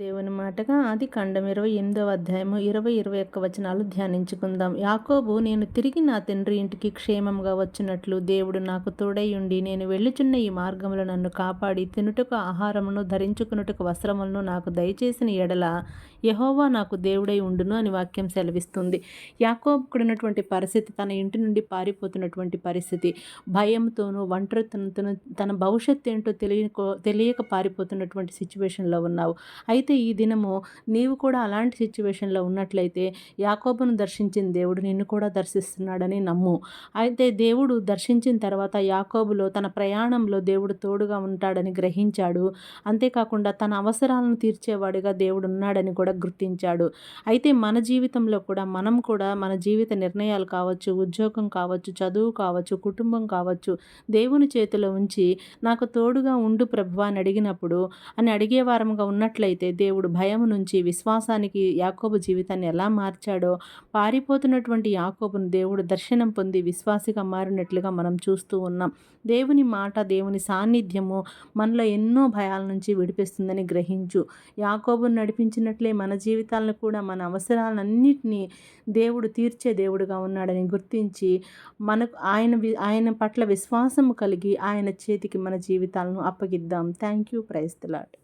దేవుని మాటగా ఆది ఖండం ఇరవై ఎనిమిదవ అధ్యాయము ఇరవై ఇరవై ఒక్క వచనాలు ధ్యానించుకుందాం. యాకోబు నేను తిరిగి నా తండ్రి ఇంటికి క్షేమంగా వచ్చినట్లు దేవుడు నాకు తోడైయుండి నేను వెళ్ళుచున్న ఈ మార్గంలో నన్ను కాపాడి తినుటకు ఆహారమును ధరించుకున్నటకు వస్త్రములను నాకు దయచేసిన ఎడల యహోవా నాకు దేవుడై ఉండును అని వాక్యం సెలవిస్తుంది. యాకోబుకుడున్నటువంటి పరిస్థితి తన ఇంటి నుండి పారిపోతున్నటువంటి పరిస్థితి భయంతోనూ ఒంటరితనంతోనూ తన భవిష్యత్తు ఏంటో తెలియకో తెలియక పారిపోతున్నటువంటి సిచ్యువేషన్లో ఉన్నావు. అయితే ఈ దినము నీవు కూడా అలాంటి సిచ్యువేషన్లో ఉన్నట్లయితే యాకోబును దర్శించిన దేవుడు నిన్ను కూడా దర్శిస్తున్నాడని నమ్ము. అయితే దేవుడు దర్శించిన తర్వాత యాకోబులో తన ప్రయాణంలో దేవుడు తోడుగా ఉంటాడని గ్రహించాడు. అంతేకాకుండా తన అవసరాలను తీర్చేవాడిగా దేవుడు ఉన్నాడని కూడా గుర్తించాడు. అయితే మన జీవితంలో కూడా మనం కూడా మన జీవిత నిర్ణయాలు కావచ్చు ఉద్యోగం కావచ్చు చదువు కావచ్చు కుటుంబం కావచ్చు దేవుని చేతిలో ఉంచి నాకు తోడుగా ఉండు ప్రభు అని అడిగినప్పుడు అని అడిగే వారంగా ఉన్నట్లయితే దేవుడు భయం నుంచి విశ్వాసానికి యాకోబు జీవితాన్ని ఎలా మార్చాడో పారిపోతున్నటువంటి యాకోబును దేవుడు దర్శనం పొంది విశ్వాసిగా మారినట్లుగా మనం చూస్తూ ఉన్నాం. దేవుని మాట దేవుని సాన్నిధ్యము మనలో ఎన్నో భయాల నుంచి విడిపిస్తుందని గ్రహించు. యాకోబును నడిపించినట్లే మన జీవితాలను కూడా మన అవసరాలన్నింటినీ దేవుడు తీర్చే దేవుడుగా ఉన్నాడని గుర్తించి మనకు ఆయన ఆయన పట్ల విశ్వాసము కలిగి ఆయన చేతికి మన జీవితాలను అప్పగిద్దాం. Thank you praise lord